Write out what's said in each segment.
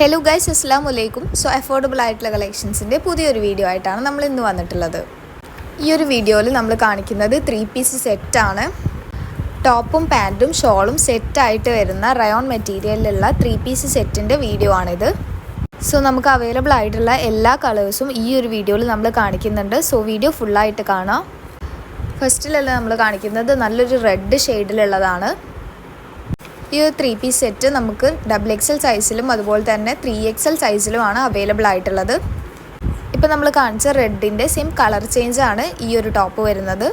Hello guys അസ്സാം വലൈക്കും so affordable ആയിട്ടുള്ള കളക്ഷൻസിന്റെ പുതിയൊരു വീഡിയോ ആയിട്ടാണ് നമ്മൾ ഇന്ന് വന്നിട്ടുള്ളത്. ഈ ഒരു വീഡിയോയിൽ നമ്മൾ കാണിക്കുന്നത് ത്രീ പീസ് സെറ്റാണ് ടോപ്പും പാന്റും ഷോളും സെറ്റായിട്ട് വരുന്ന റയോൺ മെറ്റീരിയലിലുള്ള ത്രീ പീസ് സെറ്റിന്റെ വീഡിയോ ആണിത്. സോ നമുക്ക് അവൈലബിൾ ആയിട്ടുള്ള എല്ലാ കളേഴ്സും ഈ ഒരു വീഡിയോയിൽ നമ്മൾ കാണിക്കുന്നുണ്ട്. സോ വീഡിയോ ഫുള്ളായിട്ട് കാണാം. ഫസ്റ്റിലല്ല നമ്മൾ കാണിക്കുന്നത് നല്ലൊരു റെഡ് ഷെയ്ഡിലുള്ളതാണ് ഈ ഒരു ത്രീ പീസ് സെറ്റ് നമുക്ക് ഡബിൾ എക്സൽ സൈസിലും അതുപോലെ തന്നെ ത്രീ എക്സൽ സൈസിലുമാണ് അവൈലബിൾ ആയിട്ടുള്ളത്. ഇപ്പോൾ നമ്മൾ കാണിച്ച റെഡിന്റെ സെയിം കളർ ചേഞ്ച് ആണ് ഈ ഒരു ടോപ്പ് വരുന്നത്.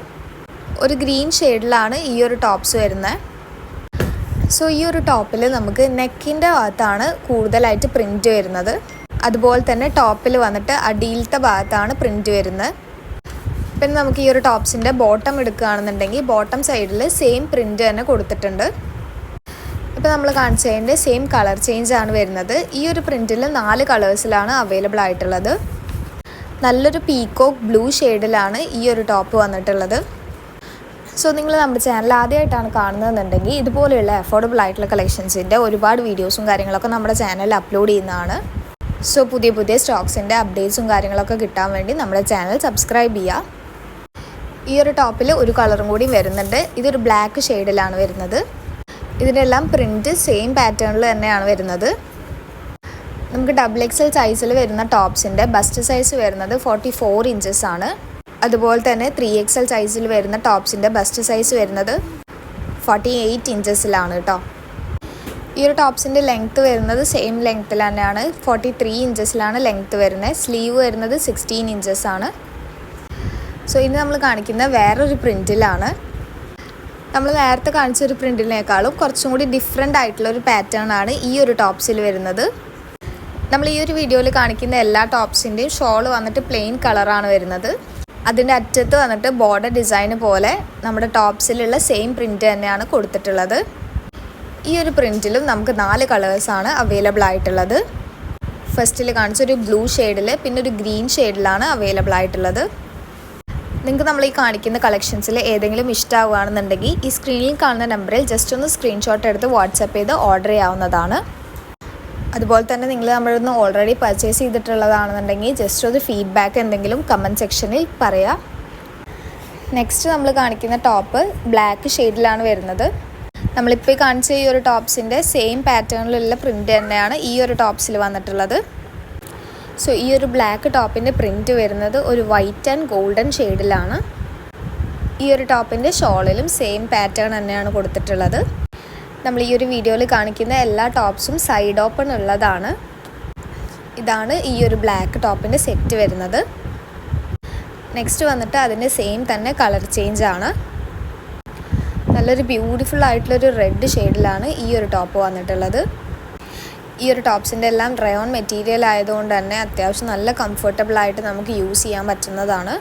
ഒരു ഗ്രീൻ ഷെയ്ഡിലാണ് ഈ ഒരു ടോപ്സ് വരുന്നത് സോ ഈ ഒരു ടോപ്പിൽ നമുക്ക് നെക്കിന്റെ ഭാഗത്താണ് കൂടുതലായിട്ട് പ്രിന്റ് വരുന്നത്. അതുപോലെ തന്നെ ടോപ്പിൽ വന്നിട്ട് അടിയിലത്തെ ഭാഗത്താണ് പ്രിന്റ് വരുന്നത്. പിന്നെ നമുക്ക് ഈ ഒരു ടോപ്സിന്റെ ബോട്ടം എടുക്കുകയാണെന്നുണ്ടെങ്കിൽ ബോട്ടം സൈഡിൽ സെയിം പ്രിന്റ് തന്നെ കൊടുത്തിട്ടുണ്ട്. ഇപ്പോൾ നമ്മൾ കാണിച്ചതിന്റെ സെയിം കളർ ചേഞ്ച് ആണ് വരുന്നത്. ഈ ഒരു പ്രിന്റിൽ നാല് കളേഴ്സിലാണ് അവൈലബിൾ ആയിട്ടുള്ളത്. നല്ലൊരു പീക്കോക്ക് ബ്ലൂ ഷെയ്ഡിലാണ് ഈ ഒരു ടോപ്പ് വന്നിട്ടുള്ളത്. സോ നിങ്ങൾ നമ്മുടെ ചാനൽ ആദ്യമായിട്ടാണ് കാണുന്നതെന്നുണ്ടെങ്കിൽ ഇതുപോലെയുള്ള അഫോർഡബിൾ ആയിട്ടുള്ള കളക്ഷൻസിന്റെ ഒരുപാട് വീഡിയോസും കാര്യങ്ങളൊക്കെ നമ്മുടെ ചാനലിൽ അപ്ലോഡ് ചെയ്യുന്നതാണ്. സോ പുതിയ പുതിയ സ്റ്റോക്സിന്റെ അപ്ഡേറ്റ്സും കാര്യങ്ങളൊക്കെ കിട്ടാൻ വേണ്ടി നമ്മുടെ ചാനൽ സബ്സ്ക്രൈബ് ചെയ്യുക. ഈ ഒരു ടോപ്പിൽ ഒരു കളറും കൂടി വരുന്നുണ്ട്. ഇതൊരു ബ്ലാക്ക് ഷെയ്ഡിലാണ് വരുന്നത്. ഇതിനെല്ലാം പ്രിന്റ് സെയിം പാറ്റേണിൽ തന്നെയാണ് വരുന്നത്. നമുക്ക് ഡബിൾ എക്സൽ സൈസിൽ വരുന്ന ടോപ്സിന്റെ ബസ്റ്റ് സൈസ് വരുന്നത് ഫോർട്ടി ഫോർ ഇഞ്ചസ് ആണ്. അതുപോലെ തന്നെ ത്രീ എക്സൽ സൈസിൽ വരുന്ന ടോപ്സിന്റെ ബസ്റ്റ് സൈസ് വരുന്നത് ഫോർട്ടി എയ്റ്റ് ഇഞ്ചസിലാണ് കേട്ടോ ഈ ഒരു ടോപ്സിന്റെ ലെങ്ത്ത് വരുന്നത് സെയിം ലെങ്ത്തിൽ തന്നെയാണ്. ഫോർട്ടി ത്രീ ഇഞ്ചസിലാണ് ലെങ്ത്ത് വരുന്നത്. സ്ലീവ് വരുന്നത് സിക്സ്റ്റീൻ ഇഞ്ചസ് ആണ്. സോ ഇന്ന് നമ്മൾ കാണിക്കുന്ന വേറൊരു പ്രിന്റിലാണ് നമ്മൾ നേരത്തെ കാണിച്ച ഒരു പ്രിന്റിനേക്കാളും കുറച്ചും കൂടി ഡിഫറെന്റ് ആയിട്ടുള്ള ഒരു പാറ്റേൺ ആണ് ഈ ഒരു ടോപ്സിൽ വരുന്നത്. നമ്മൾ ഈ ഒരു വീഡിയോയിൽ കാണിക്കുന്ന എല്ലാ ടോപ്സിന്റെയും ഷോൾ വന്നിട്ട് പ്ലെയിൻ കളറാണ് വരുന്നത്. അതിന്റെ അറ്റത്ത് വന്നിട്ട് ബോർഡർ ഡിസൈൻ പോലെ നമ്മുടെ ടോപ്സിലുള്ള സെയിം പ്രിന്റ് തന്നെയാണ് കൊടുത്തിട്ടുള്ളത്. ഈ ഒരു പ്രിന്റിലും നമുക്ക് നാല് കളേഴ്സാണ് അവൈലബിൾ ആയിട്ടുള്ളത്. ഫസ്റ്റിൽ കാണിച്ചൊരു ബ്ലൂ ഷെയ്ഡിൽ പിന്നെ ഒരു ഗ്രീൻ ഷെയ്ഡിലാണ് അവൈലബിൾ ആയിട്ടുള്ളത്. നിങ്ങൾക്ക് നമ്മൾ ഈ കാണിക്കുന്ന കളക്ഷൻസിൽ ഏതെങ്കിലും ഇഷ്ടമാവുകയാണെന്നുണ്ടെങ്കിൽ ഈ സ്ക്രീനിൽ കാണുന്ന നമ്പറിൽ ജസ്റ്റ് ഒന്ന് സ്ക്രീൻഷോട്ട് എടുത്ത് വാട്സപ്പ് ചെയ്ത് ഓർഡർ ചെയ്യാവുന്നതാണ്. അതുപോലെ തന്നെ നിങ്ങൾ നമ്മളൊന്ന് ഓൾറെഡി പർച്ചേസ് ചെയ്തിട്ടുള്ളതാണെന്നുണ്ടെങ്കിൽ ജസ്റ്റ് ഒരു ഫീഡ്ബാക്ക് എന്തെങ്കിലും കമന്റ് സെക്ഷനിൽ പറയാം. നെക്സ്റ്റ് നമ്മൾ കാണിക്കുന്ന ടോപ്പ് ബ്ലാക്ക് ഷെയ്ഡിലാണ് വരുന്നത്. നമ്മളിപ്പോൾ കാണിച്ച ഈ ഒരു ടോപ്സിന്റെ സെയിം പാറ്റേണിലുള്ള പ്രിന്റ് തന്നെയാണ് ഈ ഒരു ടോപ്സിൽ വന്നിട്ടുള്ളത്. സോ ഈ ഒരു ബ്ലാക്ക് ടോപ്പിന്റെ പ്രിന്റ് വരുന്നത് ഒരു വൈറ്റ് ആൻഡ് ഗോൾഡൻ ഷെയ്ഡിലാണ് ഈ ഒരു ടോപ്പിന്റെ ഷോളിലും സെയിം പാറ്റേൺ തന്നെയാണ് കൊടുത്തിട്ടുള്ളത്. നമ്മൾ ഈ ഒരു വീഡിയോയിൽ കാണിക്കുന്ന എല്ലാ ടോപ്സും സൈഡ് ഓപ്പൺ ഉള്ളതാണ്. ഇതാണ് ഈ ഒരു ബ്ലാക്ക് ടോപ്പിന്റെ സെറ്റ് വരുന്നത്. നെക്സ്റ്റ് വന്നിട്ട് അതിന്റെ സെയിം തന്നെ കളർ ചേഞ്ച് ആണ്. നല്ലൊരു ബ്യൂട്ടിഫുൾ ആയിട്ടുള്ളൊരു റെഡ് ഷെയ്ഡിലാണ് ഈ ഒരു ടോപ്പ് വന്നിട്ടുള്ളത്. ഈ ഒരു ടോപ്സിന്റെ എല്ലാം റയോൺ മെറ്റീരിയൽ ആയതുകൊണ്ട് തന്നെ അത്യാവശ്യം നല്ല കംഫർട്ടബിൾ ആയിട്ട് നമുക്ക് യൂസ് ചെയ്യാൻ പറ്റുന്നതാണ്.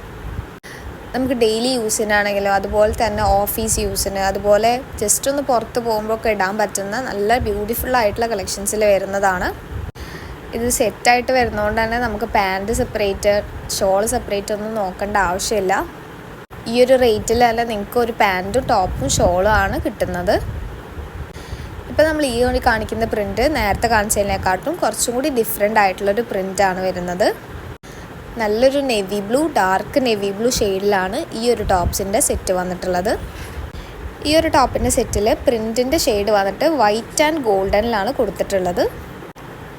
നമുക്ക് ഡെയിലി യൂസിനാണെങ്കിലും അതുപോലെ തന്നെ ഓഫീസ് യൂസിന് അതുപോലെ ജസ്റ്റ് ഒന്ന് പുറത്ത് പോകുമ്പോഴൊക്കെ ഇടാൻ പറ്റുന്ന നല്ല ബ്യൂട്ടിഫുൾ ആയിട്ടുള്ള കളക്ഷൻസിൽ വരുന്നതാണ്. ഇത് സെറ്റായിട്ട് വരുന്നതുകൊണ്ട് തന്നെ നമുക്ക് പാന്റ് സെപ്പറേറ്റ് ഷോൾ സെപ്പറേറ്റ് ഒന്നും നോക്കേണ്ട ആവശ്യമില്ല. ഈ ഒരു റേറ്റിലല്ല നിങ്ങൾക്ക് ഒരു പാന്റും ടോപ്പും ഷോളും ആണ് കിട്ടുന്നത്. ഇപ്പോൾ നമ്മൾ ഈ ഒരു കാണിക്കുന്ന പ്രിന്റ് നേരത്തെ കാണിച്ചതിനെക്കാട്ടും കുറച്ചും കൂടി ഡിഫറെന്റ് ആയിട്ടുള്ളൊരു പ്രിന്റാണ് വരുന്നത്. നല്ലൊരു navy blue dark navy blue ഷെയ്ഡിലാണ് ഈ ഒരു ടോപ്സിന്റെ സെറ്റ് വന്നിട്ടുള്ളത്. ഈ ഒരു ടോപ്പിന്റെ സെറ്റിൽ പ്രിന്റിന്റെ ഷെയ്ഡ് വന്നിട്ട് വൈറ്റ് ആൻഡ് ഗോൾഡനിലാണ് കൊടുത്തിട്ടുള്ളത്.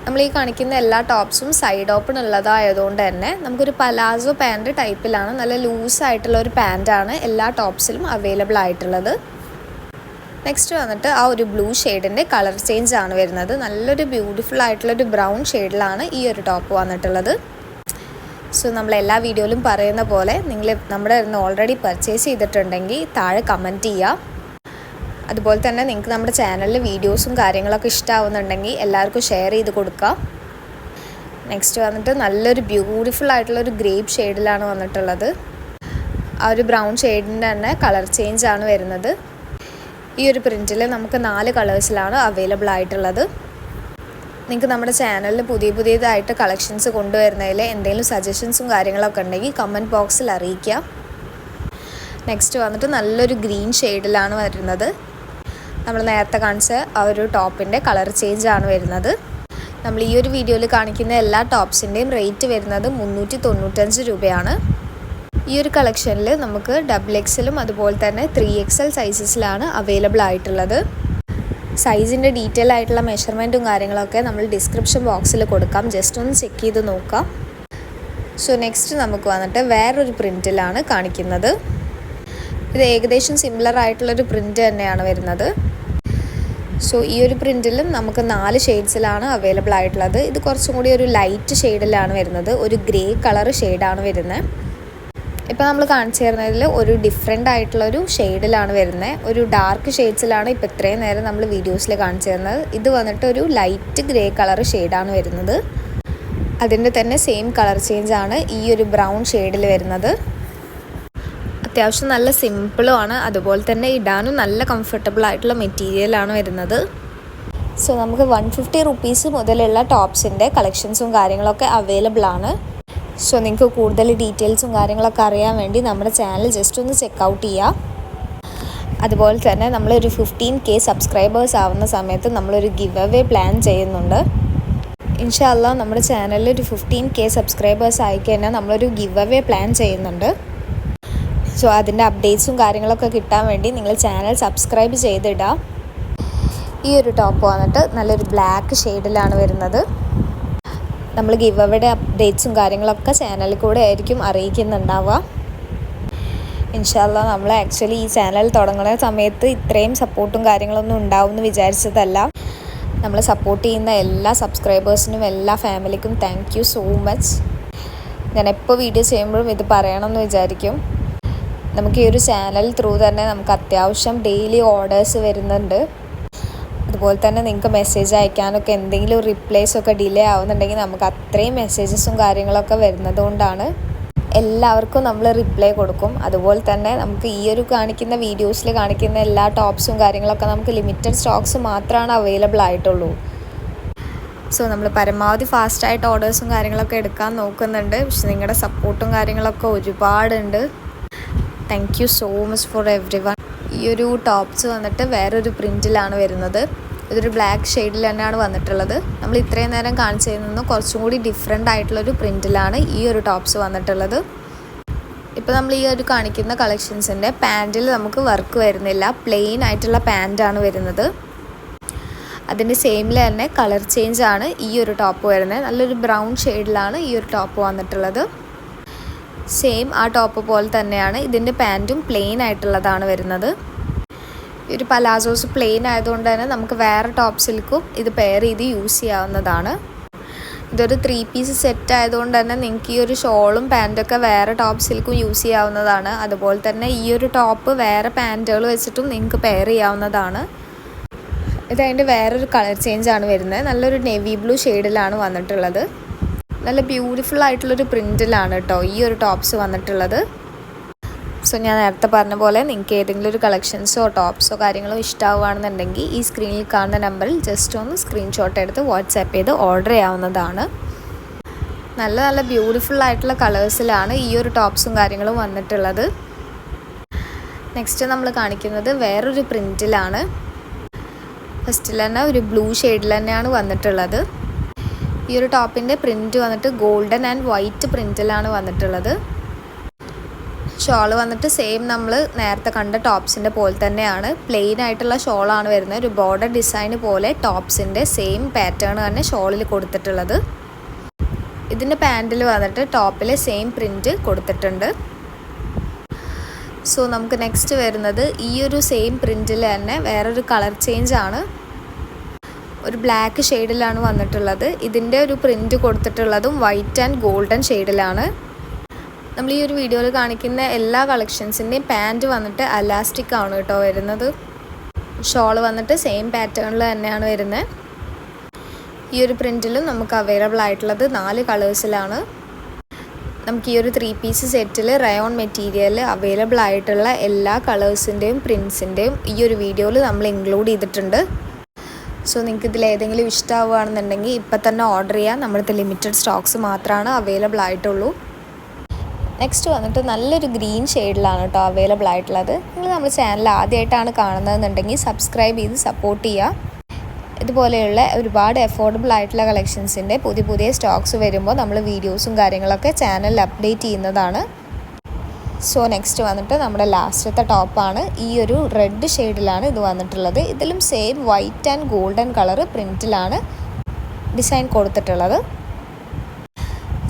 നമ്മൾ ഈ കാണിക്കുന്ന എല്ലാ ടോപ്സും സൈഡ് ഓപ്പൺ ഉള്ളതായതുകൊണ്ട് തന്നെ നമുക്കൊരു പലാസോ പാന്റ് ടൈപ്പിലാണ് നല്ല ലൂസായിട്ടുള്ള ഒരു പാന്റാണ് എല്ലാ ടോപ്സിലും അവൈലബിൾ ആയിട്ടുള്ളത്. നെക്സ്റ്റ് വന്നിട്ട് ആ ഒരു ബ്ലൂ ഷെയ്ഡിന്റെ കളർ ചേഞ്ച് ആണ് വരുന്നത്. നല്ലൊരു ബ്യൂട്ടിഫുൾ ആയിട്ടുള്ളൊരു ബ്രൗൺ ഷെയ്ഡിലാണ് ഈ ഒരു ടോപ്പ് വന്നിട്ടുള്ളത്. സോ നമ്മൾ എല്ലാ വീഡിയോയിലും പറയുന്ന പോലെ നിങ്ങൾ നമ്മുടെ ഇന്ന് ഓൾറെഡി പർച്ചേസ് ചെയ്തിട്ടുണ്ടെങ്കിൽ താഴെ കമന്റ് ചെയ്യുക അതുപോലെ തന്നെ നിങ്ങൾക്ക് നമ്മുടെ ചാനലിൽ വീഡിയോസും കാര്യങ്ങളൊക്കെ ഇഷ്ടമാവുന്നുണ്ടെങ്കിൽ എല്ലാവർക്കും ഷെയർ ചെയ്ത് കൊടുക്കുക നെക്സ്റ്റ് വന്നിട്ട് നല്ലൊരു ബ്യൂട്ടിഫുൾ ആയിട്ടുള്ളൊരു ഗ്രേപ്പ് ഷെയ്ഡിലാണ് വന്നിട്ടുള്ളത്. ആ ഒരു ബ്രൗൺ ഷെയ്ഡിന്റെ തന്നെ കളർ ചേഞ്ച് ആണ് വരുന്നത്. ഈ ഒരു പ്രിന്റിൽ നമുക്ക് നാല് കളേഴ്സിലാണ് അവൈലബിൾ ആയിട്ടുള്ളത്. നിങ്ങൾക്ക് നമ്മുടെ ചാനലിൽ പുതിയ പുതിയതായിട്ട് കളക്ഷൻസ് കൊണ്ടുവരുന്നതിൽ എന്തെങ്കിലും സജഷൻസും കാര്യങ്ങളൊക്കെ ഉണ്ടെങ്കിൽ കമന്റ് ബോക്സിൽ അറിയിക്കുക. നെക്സ്റ്റ് വന്നിട്ട് നല്ലൊരു ഗ്രീൻ ഷെയ്ഡിലാണ് വരുന്നത്. നമ്മൾ നേരത്തെ കാണിച്ച ആ ഒരു ടോപ്പിന്റെ കളർ ചേഞ്ച് ആണ് വരുന്നത്. നമ്മൾ ഈ ഒരു വീഡിയോയിൽ കാണിക്കുന്ന എല്ലാ ടോപ്സിന്റെയും റേറ്റ് വരുന്നത് മുന്നൂറ്റി തൊണ്ണൂറ്റഞ്ച് രൂപയാണ്. ഈ ഒരു കളക്ഷനിൽ നമുക്ക് ഡബിൾ എക്സലും അതുപോലെ തന്നെ ത്രീ എക്സൽ സൈസസിലാണ് അവൈലബിൾ ആയിട്ടുള്ളത്. സൈസിന്റെ ഡീറ്റെയിൽ ആയിട്ടുള്ള മെഷർമെന്റും കാര്യങ്ങളൊക്കെ നമ്മൾ ഡിസ്ക്രിപ്ഷൻ ബോക്സിൽ കൊടുക്കാം. ജസ്റ്റ് ഒന്ന് ചെക്ക് ചെയ്ത് നോക്കാം. സോ നെക്സ്റ്റ് നമുക്ക് വന്നിട്ട് വേറൊരു പ്രിന്റിലാണ് കാണിക്കുന്നത്. ഇത് ഏകദേശം സിമിലർ ആയിട്ടുള്ളൊരു പ്രിന്റ് തന്നെയാണ് വരുന്നത്. സോ ഈ ഒരു പ്രിന്റിലും നമുക്ക് നാല് ഷെയ്ഡ്സിലാണ് അവൈലബിൾ ആയിട്ടുള്ളത്. ഇത് കുറച്ചും കൂടി ഒരു ലൈറ്റ് ഷെയ്ഡിലാണ് വരുന്നത്. ഒരു ഗ്രേ കളർ ഷെയ്ഡാണ് വരുന്നത്. ഇപ്പോൾ നമ്മൾ കാണിച്ചു തരുന്നതിൽ ഒരു ഡിഫറെന്റ് ആയിട്ടുള്ളൊരു ഷെയ്ഡിലാണ് വരുന്നത് ഒരു ഡാർക്ക് ഷെയ്ഡ്സിലാണ് ഇപ്പോൾ ഇത്രയും നേരം നമ്മൾ വീഡിയോസിൽ കാണിച്ചു തരുന്നത്. ഇത് വന്നിട്ട് ഒരു ലൈറ്റ് ഗ്രേ കളർ ഷെയ്ഡാണ് വരുന്നത്. അതിന്റെ തന്നെ സെയിം കളർ ചേഞ്ച് ആണ് ഈ ഒരു ബ്രൗൺ ഷെയ്ഡിൽ വരുന്നത്. അത്യാവശ്യം നല്ല സിമ്പിളുമാണ് അതുപോലെ തന്നെ ഇടാനും നല്ല കംഫർട്ടബിൾ ആയിട്ടുള്ള മെറ്റീരിയലാണ് വരുന്നത്. സോ നമുക്ക് വൺ ഫിഫ്റ്റി റുപ്പീസ് മുതലുള്ള ടോപ്സിന്റെ കളക്ഷൻസും കാര്യങ്ങളൊക്കെ അവൈലബിൾ ആണ് സോ നിങ്ങൾക്ക് കൂടുതൽ ഡീറ്റെയിൽസും കാര്യങ്ങളൊക്കെ അറിയാൻ വേണ്ടി നമ്മുടെ ചാനൽ ജസ്റ്റ് ഒന്ന് ചെക്ക് ഔട്ട് ചെയ്യുക അതുപോലെ തന്നെ നമ്മളൊരു ഫിഫ്റ്റീൻ കെ സബ്സ്ക്രൈബേഴ്സ് ആവുന്ന സമയത്ത് നമ്മളൊരു ഗിവ് അവേ പ്ലാൻ ചെയ്യുന്നുണ്ട്. ഇൻഷാല്ല നമ്മുടെ ചാനലിൽ ഒരു ഫിഫ്റ്റീൻ കെ സബ്സ്ക്രൈബേഴ്സ് ആയിക്കഴിഞ്ഞാൽ നമ്മളൊരു ഗിവ് അവേ പ്ലാൻ ചെയ്യുന്നുണ്ട്. സോ അതിന്റെ അപ്ഡേറ്റ്സും കാര്യങ്ങളൊക്കെ കിട്ടാൻ വേണ്ടി നിങ്ങൾ ചാനൽ സബ്സ്ക്രൈബ് ചെയ്തിടുക ഈ ഒരു ടോപ്പ് വന്നിട്ട് നല്ലൊരു ബ്ലാക്ക് ഷെയ്ഡിലാണ് വരുന്നത്. നമ്മൾ ഗിവ് അവയുടെ അപ്ഡേറ്റ്സും കാര്യങ്ങളൊക്കെ ചാനലിൽ കൂടെ ആയിരിക്കും അറിയിക്കുന്നുണ്ടാവുക. ഇൻഷാല്ല നമ്മൾ ആക്ച്വലി ഈ ചാനൽ തുടങ്ങുന്ന സമയത്ത് ഇത്രയും സപ്പോർട്ടും കാര്യങ്ങളൊന്നും ഉണ്ടാവും എന്ന് വിചാരിച്ചതല്ല. നമ്മൾ സപ്പോർട്ട് ചെയ്യുന്ന എല്ലാ സബ്സ്ക്രൈബേഴ്സിനും എല്ലാ ഫാമിലിക്കും താങ്ക് യു സോ മച്ച് ഞാൻ എപ്പോൾ വീഡിയോ ചെയ്യുമ്പോഴും ഇത് പറയണമെന്ന് വിചാരിക്കും. നമുക്ക് ഈ ഒരു ചാനൽ ത്രൂ തന്നെ നമുക്ക് അത്യാവശ്യം ഡെയിലി ഓർഡേഴ്സ് വരുന്നുണ്ട്. അതുപോലെ തന്നെ നിങ്ങൾക്ക് മെസ്സേജ് അയക്കാനൊക്കെ എന്തെങ്കിലും റിപ്ലൈസ് ഒക്കെ ഡിലേ ആവുന്നുണ്ടെങ്കിൽ നമുക്ക് അത്രയും മെസ്സേജസും കാര്യങ്ങളൊക്കെ വരുന്നത് കൊണ്ടാണ് എല്ലാവർക്കും നമ്മൾ റിപ്ലൈ കൊടുക്കും. അതുപോലെ തന്നെ നമുക്ക് ഈ ഒരു കാണിക്കുന്ന വീഡിയോസിൽ കാണിക്കുന്ന എല്ലാ ടോപ്സും കാര്യങ്ങളൊക്കെ നമുക്ക് ലിമിറ്റഡ് സ്റ്റോക്സ് മാത്രമാണ് അവൈലബിൾ ആയിട്ടുള്ളൂ. സോ നമ്മൾ പരമാവധി ഫാസ്റ്റായിട്ട് ഓർഡേഴ്സും കാര്യങ്ങളൊക്കെ എടുക്കാൻ നോക്കുന്നുണ്ട്. പക്ഷെ നിങ്ങളുടെ സപ്പോർട്ടും കാര്യങ്ങളൊക്കെ ഒരുപാടുണ്ട്. Thank you so much for everyone ഈ ഒരു ടോപ്സ് വന്നിട്ട് വേറൊരു പ്രിന്റിലാണ് വരുന്നത്. ഇതൊരു ബ്ലാക്ക് ഷെയ്ഡിൽ തന്നെയാണ് വന്നിട്ടുള്ളത്. നമ്മൾ ഇത്രയും നേരം കാണിച്ചതിൽ നിന്ന് കുറച്ചും കൂടി ഡിഫറെന്റ് ആയിട്ടുള്ളൊരു പ്രിന്റിലാണ് ഈ ഒരു ടോപ്സ് വന്നിട്ടുള്ളത്. ഇപ്പോൾ നമ്മൾ ഈ ഒരു കാണിക്കുന്ന കളക്ഷൻസിന്റെ പാന്റിൽ നമുക്ക് വർക്ക് വരുന്നില്ല. പ്ലെയിൻ ആയിട്ടുള്ള പാന്റാണ് വരുന്നത്. അതിന്റെ സെയിമിൽ തന്നെ കളർ ചേഞ്ച് ആണ് ഈ ഒരു ടോപ്പ് വരുന്നത്. നല്ലൊരു ബ്രൗൺ ഷെയ്ഡിലാണ് ഈ ഒരു ടോപ്പ് വന്നിട്ടുള്ളത്. സെയിം ആ ടോപ്പ് പോലെ തന്നെയാണ് ഇതിന്റെ പാന്റും പ്ലെയിൻ ആയിട്ടുള്ളതാണ് വരുന്നത്. ഒരു പലാസോസ് പ്ലെയിൻ ആയതുകൊണ്ട് തന്നെ നമുക്ക് വേറെ ടോപ്പ് സിൽക്കും ഇത് പെയർ ചെയ്ത് യൂസ് ചെയ്യാവുന്നതാണ്. ഇതൊരു ത്രീ പീസ് സെറ്റ് ആയതുകൊണ്ട് തന്നെ നിങ്ങൾക്ക് ഈ ഒരു ഷോളും പാന്റൊക്കെ വേറെ ടോപ്പ് സിൽക്കും യൂസ് ചെയ്യാവുന്നതാണ്. അതുപോലെ തന്നെ ഈ ഒരു ടോപ്പ് വേറെ പാന്റുകൾ വെച്ചിട്ടും നിങ്ങൾക്ക് പെയർ ചെയ്യാവുന്നതാണ്. ഇത് അതിന്റെ വേറൊരു കളർ ചേഞ്ച് ആണ് വരുന്നത്. നല്ലൊരു നെവി ബ്ലൂ ഷെയ്ഡിലാണ് വന്നിട്ടുള്ളത്. നല്ല ബ്യൂട്ടിഫുൾ ആയിട്ടുള്ളൊരു പ്രിന്റിലാണ് കേട്ടോ ഈ ഒരു ടോപ്സ് വന്നിട്ടുള്ളത്. സോ ഞാൻ നേരത്തെ പറഞ്ഞ പോലെ നിങ്ങൾക്ക് ഏതെങ്കിലും ഒരു കളക്ഷൻസോ ടോപ്സോ കാര്യങ്ങളോ ഇഷ്ടമാവുകയാണെന്നുണ്ടെങ്കിൽ ഈ സ്ക്രീനിൽ കാണുന്ന നമ്പറിൽ ജസ്റ്റ് ഒന്ന് സ്ക്രീൻഷോട്ട് എടുത്ത് വാട്സാപ്പ് ചെയ്ത് ഓർഡർ ചെയ്യാവുന്നതാണ്. നല്ല നല്ല ബ്യൂട്ടിഫുൾ ആയിട്ടുള്ള കളേഴ്സിലാണ് ഈ ഒരു ടോപ്സും കാര്യങ്ങളും വന്നിട്ടുള്ളത്. നെക്സ്റ്റ് നമ്മൾ കാണിക്കുന്നത് വേറൊരു പ്രിന്റിലാണ് ഫസ്റ്റിൽ തന്നെ ഒരു ബ്ലൂ ഷെയ്ഡിൽ തന്നെയാണ് വന്നിട്ടുള്ളത്. ഈ ഒരു ടോപ്പിന്റെ പ്രിന്റ് വന്നിട്ട് ഗോൾഡൻ ആൻഡ് വൈറ്റ് പ്രിന്റിലാണ് വന്നിട്ടുള്ളത്. ഷോൾ വന്നിട്ട് സെയിം നമ്മൾ നേരത്തെ കണ്ട ടോപ്സിന്റെ പോലെ തന്നെയാണ്. പ്ലെയിൻ ആയിട്ടുള്ള ഷോളാണ് വരുന്നത്. ഒരു ബോർഡർ ഡിസൈൻ പോലെ ടോപ്സിന്റെ സെയിം പാറ്റേൺ തന്നെ ഷോളിൽ കൊടുത്തിട്ടുള്ളത്. ഇതിന്റെ പാന്റിൽ വന്നിട്ട് ടോപ്പിൽ സെയിം പ്രിന്റ് കൊടുത്തിട്ടുണ്ട്. സോ നമുക്ക് നെക്സ്റ്റ് വരുന്നത് ഈ ഒരു സെയിം പ്രിന്റിൽ തന്നെ വേറൊരു കളർ ചേഞ്ച് ആണ്. ഒരു ബ്ലാക്ക് ഷെയ്ഡിലാണ് വന്നിട്ടുള്ളത്. ഇതിന്റെ ഒരു പ്രിന്റ് കൊടുത്തിട്ടുള്ളതും വൈറ്റ് ആൻഡ് ഗോൾഡൻ ഷെയ്ഡിലാണ് നമ്മൾ ഈ ഒരു വീഡിയോയിൽ കാണിക്കുന്ന എല്ലാ കളക്ഷൻസിന്റെയും പാന്റ് വന്നിട്ട് അലാസ്റ്റിക് ആണ് കേട്ടോ വരുന്നത്. ഷോൾ വന്നിട്ട് സെയിം പാറ്റേണിൽ തന്നെയാണ് വരുന്നത്. ഈ ഒരു പ്രിന്റിലും നമുക്ക് അവൈലബിൾ ആയിട്ടുള്ളത് നാല് കളേഴ്സിലാണ് നമുക്ക് ഈ ഒരു ത്രീ പീസ് സെറ്റിൽ റയോൺ മെറ്റീരിയൽ അവൈലബിൾ ആയിട്ടുള്ള എല്ലാ കളേഴ്സിന്റെയും പ്രിൻസിന്റെയും ഈ ഒരു വീഡിയോയിൽ നമ്മൾ ഇൻക്ലൂഡ് ചെയ്തിട്ടുണ്ട്. സോ നിങ്ങൾക്ക് ഇതിൽ ഏതെങ്കിലും ഇഷ്ടമാവുകയാണെന്നുണ്ടെങ്കിൽ ഇപ്പം തന്നെ ഓർഡർ ചെയ്യാം. നമ്മുടെ ലിമിറ്റഡ് സ്റ്റോക്സ് മാത്രമാണ് അവൈലബിൾ ആയിട്ടുള്ളൂ. നെക്സ്റ്റ് വന്നിട്ട് നല്ലൊരു ഗ്രീൻ ഷെയ്ഡിലാണ് കേട്ടോ അവൈലബിൾ ആയിട്ടുള്ളത്. നിങ്ങൾ നമ്മുടെ ചാനൽ ആദ്യമായിട്ടാണ് കാണുന്നതെന്നുണ്ടെങ്കിൽ സബ്സ്ക്രൈബ് ചെയ്ത് സപ്പോർട്ട് ചെയ്യുക ഇതുപോലെയുള്ള ഒരുപാട് അഫോർഡബിൾ ആയിട്ടുള്ള കളക്ഷൻസിന്റെ പുതിയ പുതിയ സ്റ്റോക്സ് വരുമ്പോൾ നമ്മൾ വീഡിയോസും കാര്യങ്ങളൊക്കെ ചാനലിൽ അപ്ഡേറ്റ് ചെയ്യുന്നതാണ്. സോ നെക്സ്റ്റ് വന്നിട്ട് നമ്മുടെ ലാസ്റ്റത്തെ ടോപ്പാണ് ഈ ഒരു റെഡ് ഷെയ്ഡിലാണ് ഇത് വന്നിട്ടുള്ളത്. ഇതിലും same white and golden colour പ്രിന്റിലാണ് design കൊടുത്തിട്ടുള്ളത്.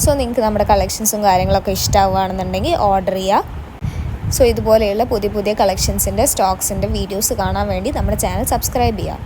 സോ നിങ്ങൾക്ക് നമ്മുടെ കളക്ഷൻസും കാര്യങ്ങളൊക്കെ ഇഷ്ടമാവുകയാണെന്നുണ്ടെങ്കിൽ ഓർഡർ ചെയ്യുക സോ ഇതുപോലെയുള്ള പുതിയ പുതിയ കളക്ഷൻസിന്റെ സ്റ്റോക്സിന്റെ വീഡിയോസ് കാണാൻ വേണ്ടി നമ്മുടെ ചാനൽ സബ്സ്ക്രൈബ് ചെയ്യുക